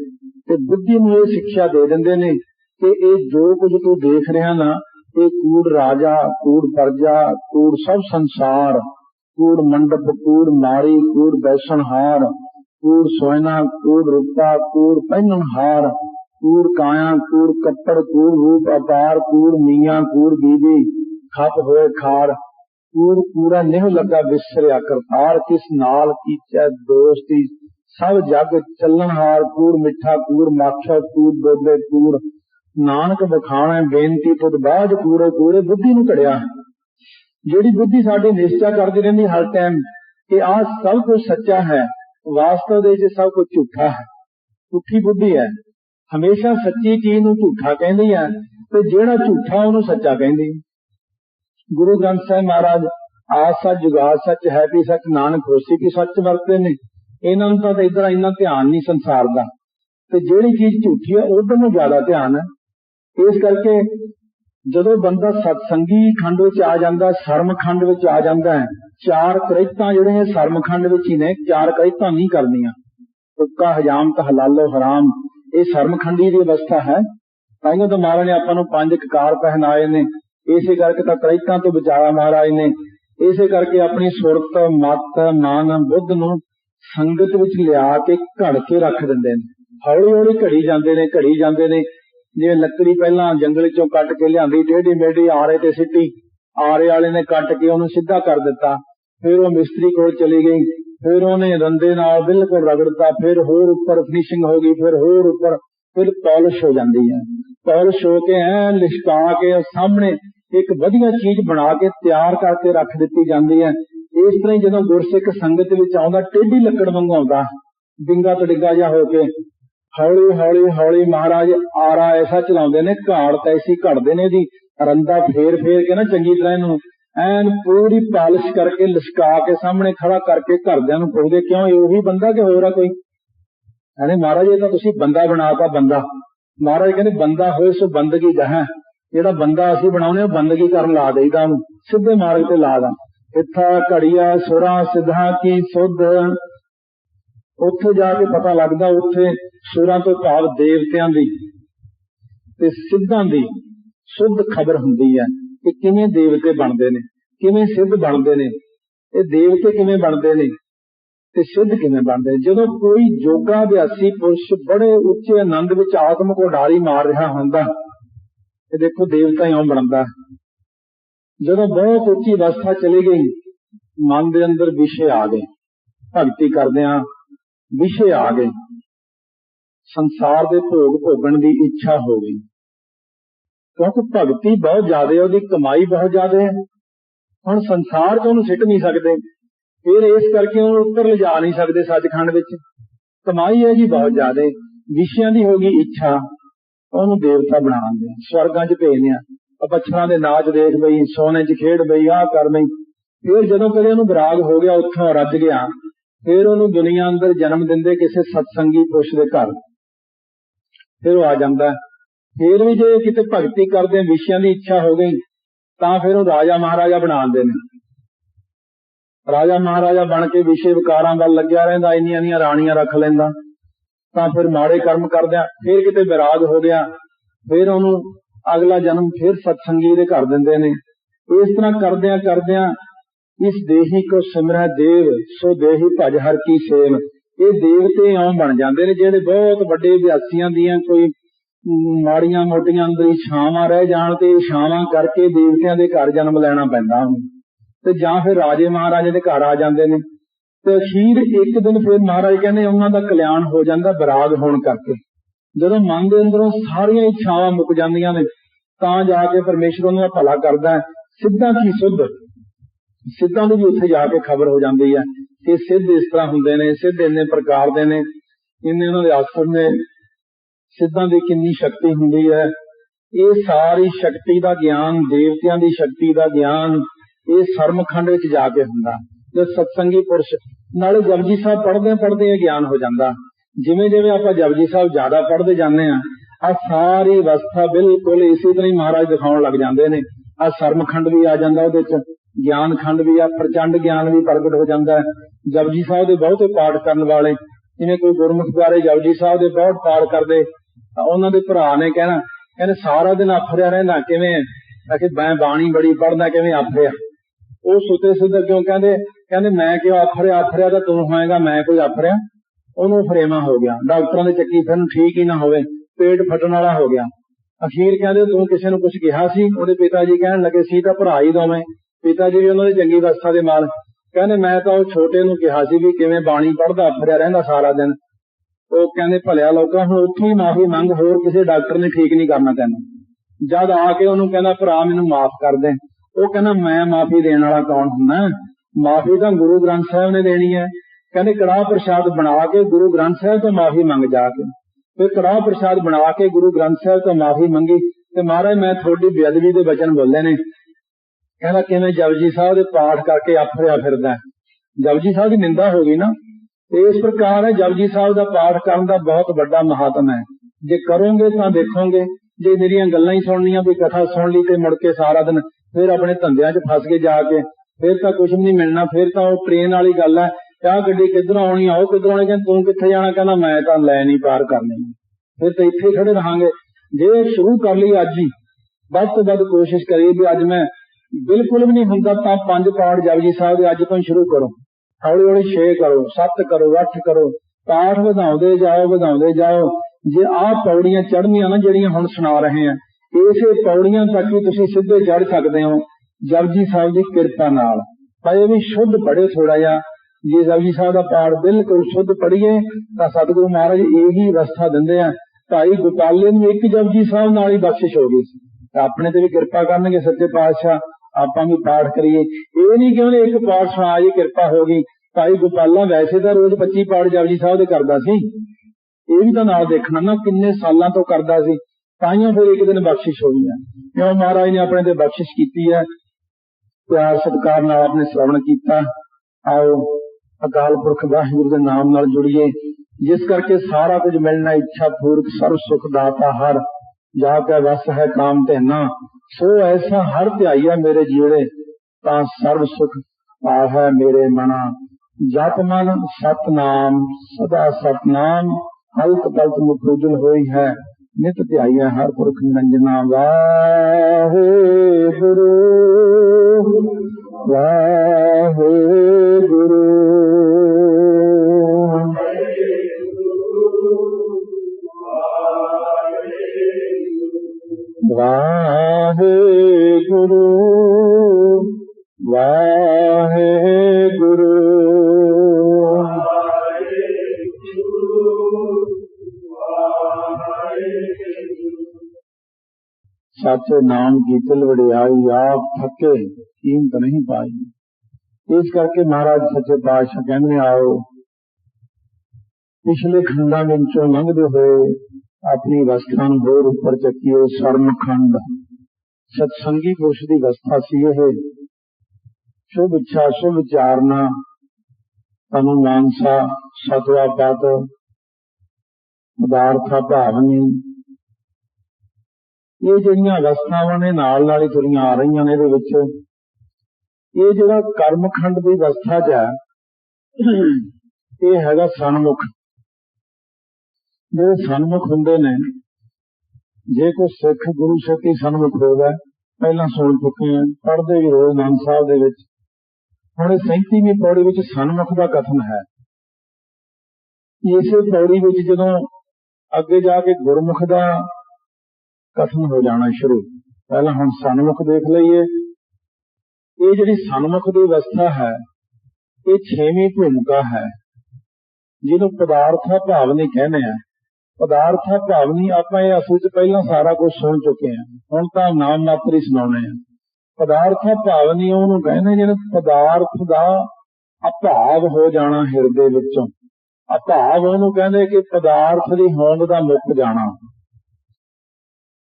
ਤੇ ਬੁੱਧੀ ਨੂੰ ਇਹ ਸਿੱਖਿਆ ਦੇ ਦਿੰਦੇ ਨੇ ਕਿ ਇਹ ਜੋ ਕੁਝ ਤੂੰ ਦੇਖ ਰਿਹਾ ਨਾ, ਇਹ ਕੂੜ ਰਾਜਾ, ਕੂੜ ਪਰਜਾ, ਕੂੜ ਸਭ ਸੰਸਾਰ, ਕੂੜ ਮੰਡਪ, ਕੂੜ ਮਾਰੀ ਕੂੜ ਬੈਸਣਹਾਰ ਕੂੜ ਸੋਇਨਾ, ਕੂੜ ਰੂਪਾ, ਕੂੜ ਪਹਿਨਣ ਹਾਰ ਕੂੜ ਕਾਇਆ, ਕੂੜ ਕੱਪੜ, ਕੂੜ ਰੂਪ, ਅਪਾਰ, ਕੂੜ ਮੀਆਂ, ਕੂੜ ਬੀਬੀ ਖਪ ਹੋਏ ਖਾਰ, ਕੂੜ ਪੂਰਾ ਨਹੀਂ ਲੱਗਾ ਵਿਸਰਿਆ ਕਰਤਾਰ, ਕਿਸ ਨਾਲ ਕੀਚੈ ਦੋਸਤੀ, ਸਭ ਜਗ ਚੱਲਣ ਹਾਰ ਕੂੜ ਮਿੱਠਾ, ਕੂੜ ਮਾਖਿਆ, ਕੂੜ ਬੋਲੇ, ਕੂੜ ਨਾਨਕ ਬਖਾਣਾ ਬੇਨਤੀ ਤੁਧ ਬਾਝ ਕੂੜੇ ਕੂੜੇ ਬੁੱਧੀ ਨੂੰ ਘੜਿਆ ਜਿਹੜੀ ਬੁੱਧੀ ਸਾਡੀ ਨਿਸ਼ਚਾ ਕਰਦੀ ਰਹਿੰਦੀ ਹਰ ਟਾਈਮ ਕਿ ਆਹ ਸਭ ਕੁਝ ਸੱਚਾ ਹੈ। ਵਾਸਤਵ ਦੇ ਵਿੱਚ ਸਭ ਕੁਝ ਝੂਠਾ ਹੈ। ਝੂਠੀ ਬੁੱਧੀ ਹੈ। ਹਮੇਸ਼ਾ ਸੱਚੀ ਚੀਜ਼ ਨੂੰ ਝੂਠਾ ਕਹਿੰਦੀ ਹੈ ਤੇ ਜਿਹੜਾ ਝੂਠਾ ਉਹਨੂੰ ਸੱਚਾ ਕਹਿੰਦੀ ਗੁਰੂ ਗ੍ਰੰਥ ਸਾਹਿਬ ਮਹਾਰਾਜ ਆਸ ਸੱਚ ਜੁਗਾਦ ਸੱਚ ਹੈ ਵੀ ਸੱਚ, ਨਾਨਕ ਹੋਸੀ ਕੀ ਸੱਚ ਵਰਤਦੇ ਨੇ। ਇਹਨਾਂ ਨੂੰ ਤਾਂ ਇਧਰ ਇੰਨਾ ਧਿਆਨ ਨਹੀਂ ਸੰਸਾਰ ਦਾ। ਤੇ ਜਿਹੜੀ ਚੀਜ਼ ਝੂਠੀ ਹੈ, ਉਧਰ ਨੂੰ ਜ਼ਿਆਦਾ ਧਿਆਨ ਹੈ। ਇਸ ਕਰਕੇ ਜਦੋਂ ਬੰਦਾ ਸਤਸੰਗੀ ਖੰਡ ਵਿੱਚ ਆ ਜਾਂਦਾ, ਸਰਮ ਖੰਡ ਵਿੱਚ ਆ ਜਾਂਦਾ ਹੈ, ਚਾਰ ਕ੍ਰਿਤਾਂ ਜਿਹੜੀਆਂ ਸਰਮ ਖੰਡ ਵਿੱਚ ਹੀ ਨੇ, ਚਾਰ ਕ੍ਰਿਤਾਂ ਨਹੀਂ ਕਰਨੀਆਂ। ਤੁੱਕਾ ਹਜਾਮ ਤਾਂ ਹਲਾਲੋ ਹਰਾਮ, ਇਹ ਸਰਮ ਖੰਡੀ ਦੀ ਅਵਸਥਾ ਹੈ। ਤਾਈਓ ਤਾਂ ਮਹਾਰਾਜ ਨੇ ਆਪਾਂ ਨੂੰ ਪੰਜ ਕਕਾਰ ਪਹਿਨਾਏ ਨੇ। ਇਸੇ ਕਰਕੇ ਤਾਂ ਕ੍ਰਿਤਾਂ ਤੋਂ ਬਚਾਇਆ ਮਹਾਰਾਜ ਨੇ। ਇਸੇ ਕਰਕੇ ਆਪਣੀ ਸੁਰਤ, ਮਤ, ਮਨ, ਬੁੱਧ ਨੂੰ ਸੰਗਤ ਵਿੱਚ ਲਿਆ ਕੇ ਘੜ ਕੇ ਰੱਖ ਦਿੰਦੇ ਨੇ। ਹੌਲੀ ਹੌਲੀ ਘੜੀ ਜਾਂਦੇ ਨੇ, ਘੜੀ ਜਾਂਦੇ ਨੇ। ਜਿਵੇਂ ਲੱਕੜੀ ਪਹਿਲਾਂ ਜੰਗਲ ਚੋਂ ਕੱਟ ਕੇ ਲਿਆਂਦੀ, ਟੇਢੀ ਮੇਢੀ ਆਰੇ ਤੇ ਸਿੱਟੀ, ਆਰੇ ਵਾਲੇ ਨੇ ਕੱਟ ਕੇ ਉਹਨੂੰ ਸਿੱਧਾ ਕਰ ਦਿੱਤਾ। ਫਿਰ ਉਹ ਮਿਸਤਰੀ ਕੋਲ ਚਲੀ ਗਈ। ਫਿਰ ਉਹਨੇ ਰੰਦੇ ਨਾਲ ਬਿਲਕੁਲ ਰਗੜਤਾ, ਫਿਰ ਹੋਰ ਉੱਪਰ ਫਿਨਿਸ਼ਿੰਗ ਹੋ ਗਈ, ਫਿਰ ਹੋਰ ਉੱਪਰ, ਫਿਰ ਪਾਲਿਸ਼ ਹੋ ਜਾਂਦੀ ਹੈ। ਪਾਲਿਸ਼ ਹੋ ਕੇ ਐ ਲਿਸ਼ਕਾ ਕੇ ਸਾਹਮਣੇ ਇੱਕ ਵਧੀਆ ਚੀਜ਼ ਬਣਾ ਕੇ ਤਿਆਰ ਕਰਕੇ ਰੱਖ ਦਿੱਤੀ ਜਾਂਦੀ ਹੈ। ਇਸ ਤਰ੍ਹਾਂ ਜਦੋਂ ਗੁਰਸਿੱਖ ਸੰਗਤ ਵਿੱਚ ਆਉਂਦਾ, ਟੇਢੀ ਲੱਕੜ ਵਾਂਗੂ ਆਉਂਦਾ, ਡਿੰਗਾ ਤੇ ਡਿੰਗਾ ਜਾ ਹੋ ਕੇ ਹੌਲੀ ਹੌਲੀ ਹੌਲੀ ਮਹਾਰਾਜ ਆਰਾ ਐਸਾ ਚਲਾਉਂਦੇ ਨੇ, ਘਾੜ ਤੈਸੀ ਘੜਦੇ ਨੇ ਦੀ ਰੰਦਾ ਫੇਰ ਫੇਰ ਕੇ ਨਾ ਚੰਗੀ ਤਰ੍ਹਾਂ ਇਹਨੂੰ, ਐਨ ਪੂਰੀ ਪਾਲਿਸ਼ ਕਰਕੇ, ਲਿਸ਼ਕਾ ਕੇ ਸਾਹਮਣੇ ਖੜਾ ਕਰਕੇ ਘਰਦਿਆਂ ਨੂੰ ਪੁੱਛਦੇ, ਕਿਉਂ ਇਹ ਉਹੀ ਬੰਦਾ ਕਿ ਹੋਰ ਆ ਕੋਈ? ਕਹਿੰਦੇ ਮਹਾਰਾਜ, ਇਹ ਤਾਂ ਤੁਸੀਂ ਬੰਦਾ ਬਣਾਤਾ ਬੰਦਾ। ਮਹਾਰਾਜ ਕਹਿੰਦੇ, ਬੰਦਾ ਹੋਏ ਸੋ ਬੰਦਗੀ ਗਾਹਾਂ ਜਿਹੜਾ ਬੰਦਾ ਅਸੀਂ ਬਣਾਉਨੇ ਉਹ ਬੰਦਗੀ ਕਰਨ ਲਾ ਦੇਈਦਾ ਉਹਨੂੰ, ਸਿੱਧੇ ਮਾਰਗ ਤੇ ਲਾ ਦਾ। ਇੱਥਾ ਘੜੀਆ, ਸੁਰਾਂ, ਸਿਧਾ ਕੀ ਸੁਧ ਉੱਥੇ ਜਾ ਕੇ ਪਤਾ ਲੱਗਦਾ ਉੱਥੇ ਸੁਰਾਂ ਤੋਂ ਭਾਵ ਦੇਵਤਿਆਂ ਦੀ ਤੇ ਸਿੱਧਾਂ ਦੀ ਸੁੱਧ ਖਬਰ ਹੁੰਦੀ ਹੈ ਕਿ ਕਿਵੇਂ ਦੇਵਤੇ ਬਣਦੇ ਨੇ, ਕਿਵੇਂ ਸਿੱਧ ਬਣਦੇ ਨੇ, ਇਹ ਦੇਵਤੇ ਕਿਵੇਂ ਬਣਦੇ ਨੇ ਤੇ ਸਿੱਧ ਕਿਵੇਂ ਬਣਦੇ ਜਦੋਂ ਕੋਈ ਯੋਗਾ ਅਭਿਆਸੀ ਪੁਰਸ਼ ਬੜੇ ਉੱਚੇ ਆਨੰਦ ਵਿੱਚ ਆਤਮ ਉਡਾਰੀ ਮਾਰ ਰਿਹਾ ਹੁੰਦਾ ਤੇ ਦੇਖੋ ਦੇਵਤਾ ਇਉਂ ਬਣਦਾ। ਜਦੋਂ ਬਹੁਤ ਉੱਚੀ ਅਵਸਥਾ ਚਲੀ ਗਈ, ਮਨ ਦੇ ਅੰਦਰ ਵਿਸ਼ੇ ਆ ਗਏ। ਭਗਤੀ ਕਰਦਿਆਂ ਵਿਸ਼ੇ ਆ ਗਏ। ਸੰਸਾਰ ਦੇ ਭੋਗ ਭੋਗਣ ਦੀ ਇੱਛਾ ਹੋ ਗਈ। ਕਿਉਂਕਿ ਭਗਤੀ ਬਹੁਤ ਜ਼ਿਆਦਾ ਉਹਦੀ ਕਮਾਈ ਬਹੁਤ ਜ਼ਿਆਦਾ ਹੈ। ਹੁਣ ਸੰਸਾਰ 'ਚ ਉਹਨੂੰ ਸਿੱਟ ਨਹੀਂ ਸਕਦੇ। ਫਿਰ ਇਸ ਕਰਕੇ ਉਹਨੂੰ ਉੱਪਰ ਲਿਜਾ ਨਹੀਂ ਸਕਦੇ ਸੱਚਖੰਡ ਵਿੱਚ। ਕਮਾਈ ਹੈ ਜੀ ਬਹੁਤ ਜ਼ਿਆਦਾ। ਵਿਸ਼ਿਆਂ ਦੀ ਹੋ ਗਈ ਇੱਛਾ। ਉਹਨੂੰ ਦੇਵਤਾ ਬਣਾਉਂਦੇ ਸਵਰਗਾਂ 'ਚ ਭੇਜਦੇ ਆ। ਪਛੜਾਂ ਦੇ ਨਾਚ ਦੇਖ ਬਈ, ਸੋਨੇ 'ਚ ਖੇਡ ਬਈ, ਆਹ ਕਰ ਬਈ। ਫਿਰ ਜਦੋਂ ਕਦੇ ਉਹਨੂੰ ਵਿਰਾਗ ਹੋ ਗਿਆ, ਉੱਥੋਂ ਰੱਜ ਗਿਆ। ਫਿਰ ਉਹਨੂੰ ਦੁਨੀਆ ਅੰਦਰ ਜਨਮ ਦਿੰਦੇ ਕਿਸੇ ਸਤਸੰਗੀ ਪੁਰਸ਼ ਦੇ ਘਰ। ਫਿਰ ਉਹ ਆ ਜਾਂਦਾ। ਫਿਰ ਵੀ ਜੇ ਕਿਤੇ ਭਗਤੀ ਕਰਦੇ, ਵਿਸ਼ਿਆਂ ਦੀ ਇੱਛਾ ਹੋ ਗਈ, ਤਾਂ ਫਿਰ ਉਹ ਰਾਜਾ ਮਹਾਰਾਜਾ ਬਣਾਉਂਦੇ ਨੇ। ਰਾਜਾ ਮਹਾਰਾਜਾ ਬਣ ਕੇ ਵਿਸ਼ੇ ਵਿਕਾਰਾਂ ਵੱਲ ਲੱਗਿਆ ਰਹਿੰਦਾ, ਇੰਨੀਆਂ ਇੰਨੀਆਂ ਰਾਣੀਆਂ ਰੱਖ ਲੈਂਦਾ। ਤਾਂ ਫਿਰ ਮਾੜੇ ਕਰਮ ਕਰਦਿਆਂ ਫਿਰ ਕਿਤੇ ਵਿਰਾਗ ਹੋ ਗਿਆ। ਫਿਰ ਉਹਨੂੰ ਅਗਲਾ ਜਨਮ ਫਿਰ ਸਤਸੰਗੀ ਦੇ ਘਰ ਦਿੰਦੇ ਨੇ। ਇਸ ਤਰ੍ਹਾਂ ਕਰਦਿਆਂ ਕਰਦਿਆਂ ਇਸ ਦੇਹੀ ਕੋ ਸਿਮਰੈ ਦੇਵ, ਸੋ ਦੇਹੀ ਭਜ ਹਰ ਕੀ ਸੇਵ ਇਹ ਦੇਵਤੇ ਆਉਂ ਬਣ ਜਾਂਦੇ ਨੇ ਜਿਹੜੇ ਬਹੁਤ ਵੱਡੇ ਅਭਿਆਸੀਆਂ ਦੀਆਂ ਕੋਈ ਮਾੜੀਆਂ ਮੋਟੀਆਂ ਅੰਦਰ ਛਾਵਾਂ ਰਹਿ ਜਾਣ ਤੇ ਛਾਵਾਂ ਕਰਕੇ ਦੇਵਤਿਆਂ ਦੇ ਘਰ ਜਨਮ ਲੈਣਾ ਪੈਂਦਾ ਉਹਨੂੰ ਤੇ ਜਾਂ ਫਿਰ ਰਾਜੇ ਮਹਾਰਾਜੇ ਦੇ ਘਰ ਆ ਜਾਂਦੇ ਨੇ। ਤੇ ਅਖੀਰ ਇੱਕ ਦਿਨ ਫਿਰ ਮਹਾਰਾਜ ਕਹਿੰਦੇ ਉਹਨਾਂ ਦਾ ਕਲਿਆਣ ਹੋ ਜਾਂਦਾ ਬਰਾਗ ਹੋਣ ਕਰਕੇ। ਜਦੋਂ ਮਨ ਦੇ ਅੰਦਰੋਂ ਸਾਰੀਆਂ ਇੱਛਾਵਾਂ ਮੁੱਕ ਜਾਂਦੀਆਂ ਨੇ, ਤਾਂ ਜਾ ਕੇ ਪਰਮੇਸ਼ਰ ਉਹਨਾਂ ਦਾ ਭਲਾ ਕਰਦਾ ਸਿੱਧਾ ਕੀ ਸੁਧ? ਸਿੱਧਾਂ ਦੀ ਵੀ ਉੱਥੇ ਜਾ ਕੇ ਖਬਰ ਹੋ ਜਾਂਦੀ ਹੈ ਕਿ ਸਿੱਧ ਇਸ ਤਰ੍ਹਾਂ ਹੁੰਦੇ ਨੇ, ਸਿੱਧ ਇੰਨੇ ਪ੍ਰਕਾਰ ਦੇ ਨੇ, ਇੰਨੇ ਉਹਨਾਂ ਦੇ ਆਸਰ ਨੇ, ਸਿੱਧਾਂ ਦੀ ਕਿੰਨੀ ਸ਼ਕਤੀ ਹੁੰਦੀ ਹੈ। ਇਹ ਸਾਰੀ ਸ਼ਕਤੀ ਦਾ ਗਿਆਨ, ਦੇਵਤਿਆਂ ਦੀ ਸ਼ਕਤੀ ਦਾ ਗਿਆਨ, ਇਹ ਸਰਮਖੰਡ ਵਿੱਚ ਜਾ ਕੇ ਹੁੰਦਾ। ਤੇ ਸਤਸੰਗੀ ਪੁਰਸ਼, ਨਾਲੇ ਜਪਜੀ ਸਾਹਿਬ ਪੜ੍ਹਦੇ ਪੜ੍ਹਦੇ ਇਹ ਗਿਆਨ ਹੋ ਜਾਂਦਾ। ਜਿਵੇਂ ਜਿਵੇਂ ਆਪਾਂ ਜਪਜੀ ਸਾਹਿਬ ਜ਼ਿਆਦਾ ਪੜ੍ਹਦੇ ਜਾਂਦੇ ਆ ਆ ਸਾਰੀ ਅਵਸਥਾ ਬਿਲਕੁਲ ਇਸੇ ਤਰ੍ਹਾਂ ਹੀ ਮਹਾਰਾਜ ਦਿਖਾਉਣ ਲੱਗ ਜਾਂਦੇ ਨੇ। ਆ ਸਰਮਖੰਡ ਵੀ ਆ ਜਾਂਦਾ ਉਹਦੇ ਚ। ਗਿਆਨ ਖੰਡ ਵੀ ਆ, ਪ੍ਰਚੰਡ ਗਿਆਨ ਵੀ ਪ੍ਰਗਟ ਹੋ ਜਾਂਦਾ ਹੈ। ਜਪਜੀ ਸਾਹਿਬ ਦੇ ਬਹੁਤੇ ਪਾਠ ਕਰਨ ਵਾਲੇ, ਜਿਵੇਂ ਕੋਈ ਗੁਰਮੁਖ ਬਾਰੇ ਜਪਜੀ ਸਾਹਿਬ ਦੇ ਬਹੁਤ ਪਾਠ ਕਰਦੇ, ਤਾਂ ਉਹਨਾਂ ਦੇ ਭਰਾ ਨੇ ਕਹਿਣਾ, ਕਹਿੰਦੇ ਸਾਰਾ ਦਿਨ ਆਫਰਿਆ ਰਹਿੰਦਾ, ਕਿਵੇਂ ਕਿ ਮੈਂ ਬਾਣੀ ਬੜੀ ਪੜਦਾ ਕਿਵੇਂ ਆਫਰਿਆ ਉਹ ਸੁਤੇ ਸਿੱਧਾ ਕਿਉਂ ਕਹਿੰਦੇ ਕਹਿੰਦੇ, ਮੈਂ ਕਿਉਂ ਆਫਰਿਆ ਆਫਰਿਆ ਤਾਂ ਤੂੰ ਹੋਏਗਾ, ਮੈਂ ਕੋਈ ਆਫਰਿਆ ਉਹਨੂੰ ਫਰੇਮਾ ਹੋ ਗਿਆ। ਡਾਕਟਰਾਂ ਦੇ ਚੱਕੀ ਫਿਰ ਠੀਕ ਹੀ ਨਾ ਹੋਵੇ, ਪੇਟ ਫਟਣ ਵਾਲਾ ਹੋ ਗਿਆ। ਅਖੀਰ ਕਹਿੰਦੇ, ਤੂੰ ਕਿਸੇ ਨੂੰ ਕੁਝ ਕਿਹਾ ਸੀ? ਉਹਦੇ ਪਿਤਾ ਜੀ ਕਹਿਣ ਲੱਗੇ, ਸੀ ਤਾਂ ਭਰਾ ਹੀ ਦੋਵੇਂ। ਪਿਤਾ ਜੀ ਵੀ ਉਹਨਾਂ ਦੀ ਚੰਗੀ ਅਵਸਥਾ ਦੇ ਮਾਲ ਕਹਿੰਦੇ, ਮੈਂ ਤਾਂ ਉਹ ਛੋਟੇ ਨੂੰ ਕਿਹਾ ਸੀ ਵੀ ਕਿਵੇਂ ਬਾਣੀ ਪੜਦਾ ਫਿਰਿਆ ਰਹਿੰਦਾ ਸਾਰਾ ਦਿਨ। ਉਹ ਕਹਿੰਦੇ, ਭਲਿਆ ਲੋਕਾਂ, ਹੁਣ ਉੱਥੋਂ ਹੀ ਮਾਫੀ ਮੰਗ, ਹੋਰ ਕਿਸੇ ਡਾਕਟਰ ਨੇ ਠੀਕ ਨਹੀਂ ਕਰਨਾ ਤੈਨੂੰ। ਜਦ ਆ ਕੇ ਉਹਨੂੰ ਕਹਿੰਦਾ, ਭਰਾ, ਮੈਨੂੰ ਮਾਫ ਕਰ ਦੇ। ਉਹ ਕਹਿੰਦਾ, ਮੈਂ ਮਾਫੀ ਦੇਣ ਵਾਲਾ ਕੌਣ ਹੁੰਦਾ? ਮਾਫੀ ਤਾਂ ਗੁਰੂ ਗ੍ਰੰਥ ਸਾਹਿਬ ਨੇ ਦੇਣੀ ਹੈ। ਕਹਿੰਦੇ, ਕੜਾਹ ਪ੍ਰਸ਼ਾਦ ਬਣਾ ਕੇ ਗੁਰੂ ਗ੍ਰੰਥ ਸਾਹਿਬ ਤੋਂ ਮਾਫੀ ਮੰਗ ਜਾ ਕੇ। ਫਿਰ ਕੜਾਹ ਪ੍ਰਸ਼ਾਦ ਬਣਾ ਕੇ ਗੁਰੂ ਗ੍ਰੰਥ ਸਾਹਿਬ ਤੋਂ ਮਾਫੀ ਮੰਗੀ ਤੇ ਮਹਾਰਾਜ, ਮੈਂ ਤੁਹਾਡੀ ਬੇਅਦਬੀ ਦੇ ਵਚਨ ਬੋਲੇ ਨੇ। ਕਹਿੰਦਾ ਕਿਵੇਂ ਜਪਜੀ ਸਾਹਿਬ ਦੇ ਪਾਠ ਕਰਕੇ ਆਫਰਿਆ ਫਿਰਦਾ। ਜਪਜੀ ਸਾਹਿਬ ਦੀ ਨਿੰਦਾ ਹੋ ਗਈ ਨਾ, ਤੇ ਇਸ ਪ੍ਰਕਾਰ ਹੈ, ਜਪਜੀ ਸਾਹਿਬ ਦਾ ਪਾਠ ਕਰਨ ਦਾ ਬਹੁਤ ਵੱਡਾ ਮਹਾਤਮ ਹੈ। ਜੇ ਕਰੋਗੇ ਤਾਂ ਦੇਖੋਗੇ, ਜੇ ਮੇਰੀਆਂ ਗੱਲਾਂ ਹੀ ਸੁਣਨੀਆਂ, ਵੀ ਕਥਾ ਸੁਣ ਲਈ ਤੇ ਮੁੜ ਕੇ ਸਾਰਾ ਦਿਨ ਫਿਰ ਆਪਣੇ ਧੰਦਿਆਂ 'ਚ ਫਸ ਕੇ ਜਾ ਕੇ ਫਿਰ ਤਾਂ ਕੁਝ ਨਹੀਂ ਮਿਲਣਾ, ਫਿਰ ਤਾਂ ਉਹ ਟ੍ਰੇਨ ਵਾਲੀ ਗੱਲ ਹੈ ਆਹ ਗੱਡੀ ਕਿੱਧਰੋਂ ਆਉਣੀ ਆ, ਉਹ ਕਿੱਧਰੋਂ ਆਉਣੀ ਕਹਿੰਦਾ ਤੂੰ ਕਿੱਥੇ ਜਾਣਾ? ਕਹਿੰਦਾ ਮੈਂ ਤਾਂ ਲੈ ਨਹੀਂ ਪਾਰ ਕਰਨੀ। ਫਿਰ ਤਾਂ ਇੱਥੇ ਖੜੇ ਰਹਾਂਗੇ। ਜੇ ਸ਼ੁਰੂ ਕਰ ਲਈ ਅੱਜ ਹੀ, ਵੱਧ ਤੋਂ ਵੱਧ ਕੋਸ਼ਿਸ਼ ਕਰੀਏ ਵੀ ਅੱਜ ਮੈਂ ਬਿਲਕੁਲ ਵੀ ਨਹੀਂ ਹੁੰਦਾ, ਤਾਂ ਪੰਜ ਪਾਠ ਜਪਜੀ ਸਾਹਿਬ ਦੇ ਅੱਜ ਤੋਂ ਸ਼ੁਰੂ ਕਰੋ। ਹੌਲੀ ਹੌਲੀ 6 ਕਰੋ 7 ਕਰੋ 8 ਕਰੋ, ਪਾਠ ਵਧਾਉਂਦੇ ਜਾਓ ਵਧਾਉਂਦੇ ਜਾਓ। ਜੇ ਆਹ ਪੌੜੀਆਂ ਚੜ੍ਹਨੀਆਂ ਨਾ, ਜਿਹੜੀਆਂ ਹੁਣ ਸੁਣਾ ਰਹੇ ਆ, ਇਸੇ ਪੌੜੀਆਂ ਤੱਕ ਹੀ ਤੁਸੀਂ ਸਿੱਧੇ ਚੜ ਸਕਦੇ ਹੋ, ਜਪਜੀ ਸਾਹਿਬ ਦੀ ਕਿਰਪਾ ਨਾਲ। ਪਰ ਇਹ ਵੀ ਸ਼ੁੱਧ ਪੜ੍ਹੇ ਥੋੜਾ ਜਿਹਾ। ਜੇ ਜਪਜੀ ਸਾਹਿਬ ਦਾ ਪਾਠ ਬਿਲਕੁਲ ਸ਼ੁੱਧ ਪੜ੍ਹੀਏ, ਤਾਂ ਸਤਿਗੁਰੂ ਮਹਾਰਾਜ ਇਹੀ ਰਸਤਾ ਦਿੰਦੇ ਆ। ਭਾਈ ਗੋਪਾਲੇ ਨੂੰ ਇੱਕ ਜਪਜੀ ਸਾਹਿਬ ਨਾਲ ਹੀ ਬਖਸ਼ਿਸ਼ ਹੋ ਗਈ ਸੀ। ਤਾਂ ਆਪਣੇ ਤੇ ਵੀ ਕਿਰਪਾ ਕਰਨਗੇ ਸੱਚੇ ਪਾਤਸ਼ਾਹ। ਆਪਾਂ ਵੀ ਪਾਠ ਕਰੀਏ। ਇਹ ਨਹੀਂ ਕਿ ਉਹਨੇ ਇੱਕ ਪਾਠ ਸੁਣਾ ਜੀ ਕਿਰਪਾ ਹੋ ਗਈ। ਭਾਈ ਗੋਪਾਲਾ ਵੈਸੇ ਤਾਂ ਰੋਜ਼ 25 ਪਾਠ ਜਪਜੀ ਸਾਹਿਬ ਦੇ ਕਰਦਾ ਸੀ। ਇਹ ਵੀ ਤਾਂ ਨਾਲ ਦੇਖਣਾ ਨਾ ਕਿੰਨੇ ਸਾਲਾਂ ਤੋਂ ਕਰਦਾ ਸੀ। ਤਾਈਆਂ ਫਿਰ ਇੱਕ ਦਿਨ ਬਖਸ਼ਿਸ਼ ਹੋਈ ਹੈ ਕਿਉਂ ਮਹਾਰਾਜ ਨੇ ਆਪਣੇ ਤੇ ਬਖਸ਼ਿਸ਼ ਕੀਤੀ ਹੈ ਪਿਆਰ, ਸਤਿਕਾਰ ਨਾਲ ਆਪਣੇ ਸ਼੍ਰਵਣ ਕੀਤਾ। ਆਓ, ਅਕਾਲ ਪੁਰਖ ਵਾਹਿਗੁਰੂ ਦੇ ਨਾਮ ਨਾਲ ਜੁੜੀਏ। ਜਿਸ ਕਰਕੇ ਸਾਰਾ ਕੁਝ ਮਿਲਣਾ ਇੱਛਾ ਪੂਰਕ ਸਰਬ ਸੁਖ ਦਾਤਾ ਹਰ। ਜਾ ਕੇ ਵਸ ਹੈ ਕਾਮ ਤੇ ਨਾ, ਸੋ ਐਸਾ ਹਰ ਧਿਆਈਆ ਮੇਰੇ ਜੀੜੇ ਤਾਂ ਸਰਬ ਸੁਖ ਆਹੈ ਮੇਰੇ ਮਨਾ। ਜਪ ਮਨ ਸਤਨਾਮ, ਸਦਾ ਸਤਨਾਮ ਹਲਕ ਪਲਕ ਮੁਖ ਉਜਲ ਹੋਈ ਹੈ। ਨਿਤ ਧਿਆਈਆ ਹਰ ਪੁਰਖ ਨਿਰੰਜਨਾ। ਵਾਹੇ ਗੁਰੂ ਸੱਚੇ ਨਾਮ ਕੀ ਤਿਲ ਵਡਿਆਈ, ਆਪ ਥੱਕੇ, ਕੀਮਤ ਨਹੀਂ ਪਾਈ। ਇਸ ਕਰਕੇ ਮਹਾਰਾਜ ਸੱਚੇ ਪਾਤਸ਼ਾਹ ਕਹਿੰਦੇ ਆਓ, ਪਿਛਲੇ ਖੰਡਾਂ ਵਿੱਚੋਂ ਲੰਘਦੇ ਹੋਏ ਆਪਣੀ ਅਵਸਥਾ ਨੂੰ ਹੋਰ ਉੱਪਰ ਚੱਕੀਏ ਸਰਮਖੰਡ ਸਤਸੰਗੀ ਪੁਰਸ਼ ਦੀ ਅਵਸਥਾ ਸੀ ਇਹ। ਸ਼ੁਭ ਇੱਛਾ, ਸ਼ੁਭ ਵਿਚਾਰਨਾ, ਤਨੂ ਮਾਨਸਾ ਸਤਵਾ ਪਤ ਪਦਾਰਥਾ ਭਾਵਨੀ। ਇਹ ਜਿਹੜੀਆਂ ਅਵਸਥਾਵਾਂ ਨੇ ਨਾਲ ਨਾਲ ਹੀ ਤੁਰੀਆਂ ਆ ਰਹੀਆਂ ਨੇ ਇਹਦੇ ਵਿੱਚ, ਇਹ ਜਿਹੜਾ ਕਰਮਖੰਡ ਦੀ ਅਵਸਥਾ ਚ ਹੈ, ਇਹ ਹੈਗਾ ਸਨਮੁਖ। ਜਿਹੜੇ ਸਨਮੁਖ ਹੁੰਦੇ ਨੇ, ਜੇ ਕੋਈ ਸਿੱਖ ਗੁਰੂ ਸਿੱਖੀ ਸਨਮੁਖ ਹੋਵੇ, ਪਹਿਲਾਂ ਸੁਣ ਚੁੱਕੇ ਹਾਂ ਪੜ੍ਹਦੇ ਵੀ ਰੋਜ਼ ਨਾਮ ਸਾਹਿਬ ਦੇ ਵਿੱਚ, ਹੁਣ 37ਵੀਂ ਪੌੜੀ ਵਿੱਚ ਸਨਮੁਖ ਦਾ ਕਥਨ ਹੈ। ਇਸੇ ਪੌੜੀ ਵਿੱਚ ਜਦੋਂ ਅੱਗੇ ਜਾ ਕੇ ਗੁਰਮੁਖ ਦਾ ਕਥਨ ਹੋ ਜਾਣਾ ਸ਼ੁਰੂ। ਪਹਿਲਾਂ ਹੁਣ ਸਨਮੁਖ ਦੇਖ ਲਈਏ। ਇਹ ਜਿਹੜੀ ਸਨਮੁਖ ਦੀ ਅਵਸਥਾ ਹੈ, ਇਹ ਛੇਵੀਂ ਭੂਮਿਕਾ ਹੈ। ਜਿਹਨੂੰ ਪਦਾਰਥਾ ਭਾਵਨੀ ਕਹਿੰਦੇ ਆ। ਪਦਾਰਥਾ ਭਾਵਨੀ ਆਪਾਂ ਇਹ ਅਸਲ 'ਚ ਪਹਿਲਾਂ ਸਾਰਾ ਕੁਝ ਸੁਣ ਚੁੱਕੇ ਹਾਂ ਹੁਣ ਤਾਂ ਨਾਮ ਮਾਤਰ ਹੀ ਸੁਣਾਉਣੇ ਆ। ਪਦਾਰਥਾ ਭਾਵਨੀ ਉਹਨੂੰ ਕਹਿੰਦੇ ਜਿਹੜੇ ਪਦਾਰਥ ਦਾ ਅਭਾਵ ਹੋ ਜਾਣਾ ਹਿਰਦੇ ਵਿੱਚੋਂ। ਅਭਾਵ ਉਹਨੂੰ ਕਹਿੰਦੇ ਕਿ ਪਦਾਰਥ ਦੀ ਹੋਂਦ ਦਾ ਮੁੱਕ ਜਾਣਾ।